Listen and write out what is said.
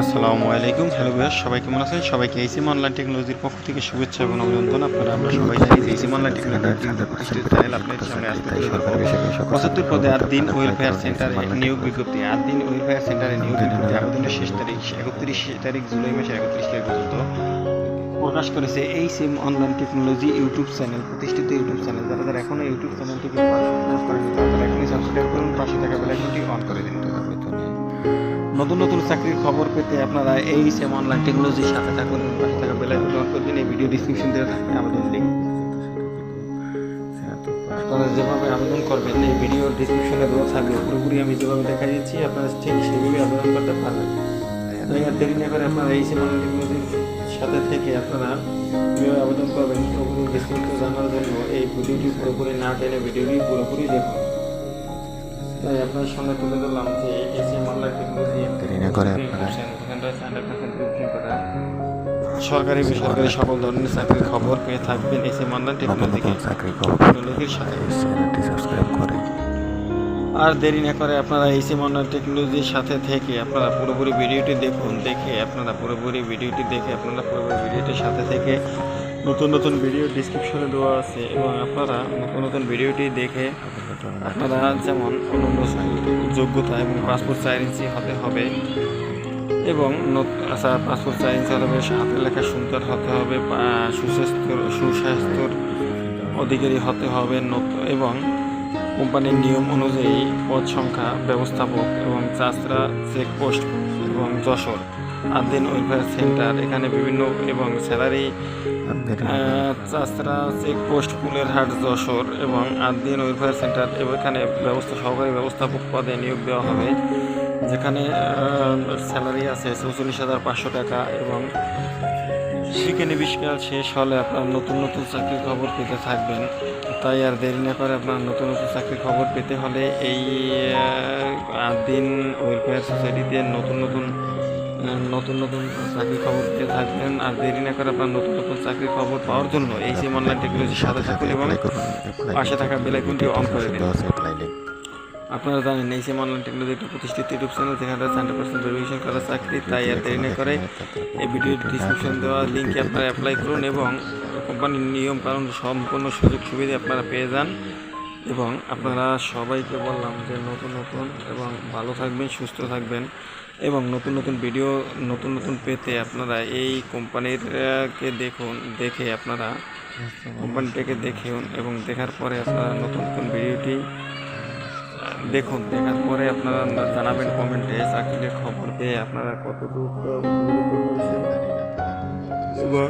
আসসালামু আলাইকুম। হ্যালো ভাইয়া সবাই কেমন আছেন? সবাইকে এইসিম অনলাইন টেকনোলজির পক্ষ থেকে শুভেচ্ছা এবং অভিনন্দন। আপনারা আমরা সবাই জানি যে এইসিম অনলাইন টেকনোলজি প্রতিষ্ঠিত চ্যানেল আপনাদের সামনে আসতে পঁচাত্তর পদে আট দিন ওয়েলফেয়ার সেন্টারে নিয়োগ বিজ্ঞপ্তি। আট দিন ওয়েলফেয়ার সেন্টারে নিয়োগ বিজ্ঞপ্তি। আবেদনের শেষ তারিখ একত্রিশ তারিখ জুলাই মাসের একত্রিশ তারিখ পর্যন্ত প্রকাশ করেছে এই সিম অনলাইন টেকনোলজি ইউটিউব চ্যানেল প্রতিষ্ঠিত ইউটিউব চ্যানেল। যারা যারা এখনও ইউটিউব চ্যানেলটিকে সাবস্ক্রাইব করেনি তারা এখনই সাবস্ক্রাইব করুন পাশে থাকা বেলাইকনটি অন করে দিন। নতুন নতুন চাকরির খবর পেতে আপনারা এই সেম অনলাইন টেকনোলজির সাথে থাকুন। পাশে থাকা বেলাইকনটি অন করে দিন, এই ভিডিও ডিসক্রিপশন দেওয়া থাকবে আবেদন লিঙ্ক আপনারা যেভাবে আবেদন করবেন, এই ভিডিও ডিসক্রিপশনে দেওয়া থাকবে। পুরোপুরি আমি যেভাবে দেখা দিচ্ছি, আপনারা ঠিক সেভাবে আবেদন করতে পারবেন। তাই আর দেরি না করে আপনারা এই সেম অনলাইন টেকনোলজির সাথে থেকে আপনারা কীভাবে আবেদন করবেন পুরোপুরি বিস্তারিত জানার জন্য এই ভিডিওটি পুরোপুরি না টেনে ভিডিওটি পুরোপুরি দেখুন। তাই আপনার সামনে তুলে ধরলাম যে এস এম অনলাইন টেকনোলজি করে আপনারা। সরকারি বেসরকারি সকল ধরনের চাকরির খবর পেয়ে থাকবেন এস টেকনোলজি খবর। টেকনোলজির সাথে। চ্যানেলটি সাবস্ক্রাইব করে। আর দেরি না করে আপনারা এই সিম অনলাইন টেকনোলজির সাথে থেকে আপনারা পুরোপুরি ভিডিওটি দেখুন দেখে আপনারা পুরোপুরি ভিডিওটি দেখে আপনারা পুরোপুরি ভিডিওটির সাথে থেকে নতুন নতুন ভিডিও ডিসক্রিপশনে দেওয়া আছে এবং আপনারা নতুন নতুন ভিডিওটি দেখে আপনারা যেমন অন্যান্য যোগ্যতা এবং পাসপোর্ট চার ইঞ্চি হতে হবে এবং আচ্ছা পাসপোর্ট চার ইঞ্চি হতে হবে হাতের লেখা সুন্দর হতে হবে সুস্বাস্থ্য, সুস্বাস্থ্যর অধিকারী হতে হবে এবং কোম্পানির নিয়ম অনুযায়ী পদ সংখ্যা, ব্যবস্থাপক এবং চাষরা চেকপোস্ট এবং যশোর। আদিন ওয়েলফেয়ার সেন্টার এখানে বিভিন্ন এবং স্যালারি চাষরা চেকপোস্ট ফুলের হাট যশোর এবং আদিন ওয়েলফেয়ার সেন্টার এখানে ব্যবস্থা সহকারী ব্যবস্থাপক পদে নিয়োগ দেওয়া হবে যেখানে স্যালারি আছে চৌচল্লিশ হাজার পাঁচশো টাকা এবং শিক্ষানবিষ্কার শেষ হলে আপনার নতুন নতুন চাকরির খবর পেতে থাকবেন। তাই আর দেরি না করে আপনার নতুন নতুন চাকরির খবর পেতে হলে এই দিন ওয়েলফেয়ার সোসাইটিতে নতুন নতুন নতুন নতুন চাকরির খবর পেতে থাকবেন আর দেরি না করে আপনার নতুন নতুন চাকরির খবর পাওয়ার জন্য এই সিম অনলাইন টেকনোলজির সাথে থাকুন এবং পাশে থাকা বেলাইকনটি অন করে দিন। আপনারা জানেন এই সিম অনলাইন টেকনোলজি একটি প্রতিষ্ঠিত ইউটিউব চ্যানেল যেখানে হান্ড্রেড পার্সেন্ট ভেরিফিকেশন করা চাকরি তাই আর দেরি না করে এই ভিডিওর ডিসক্রিপশন দেওয়া লিঙ্কে আপনারা অ্যাপ্লাই করুন এবং কোম্পানির নিয়ম কারণ সম্পূর্ণ সুযোগ সুবিধা আপনারা পেয়ে যান। এবং আপনারা সবাইকে বললাম যে নতুন নতুন এবং ভালো থাকবেন সুস্থ থাকবেন এবং নতুন নতুন ভিডিও নতুন নতুন পেতে আপনারা এই কোম্পানির আহ, কে দেখুন দেখে আপনারা কোম্পানিটাকে দেখুন এবং দেখার পরে আপনারা নতুন নতুন ভিডিওটি দেখুন দেখার পরে আপনারা জানাবেন কমেন্টে চাকরির খবর পেয়ে আপনারা কতটুকু এবং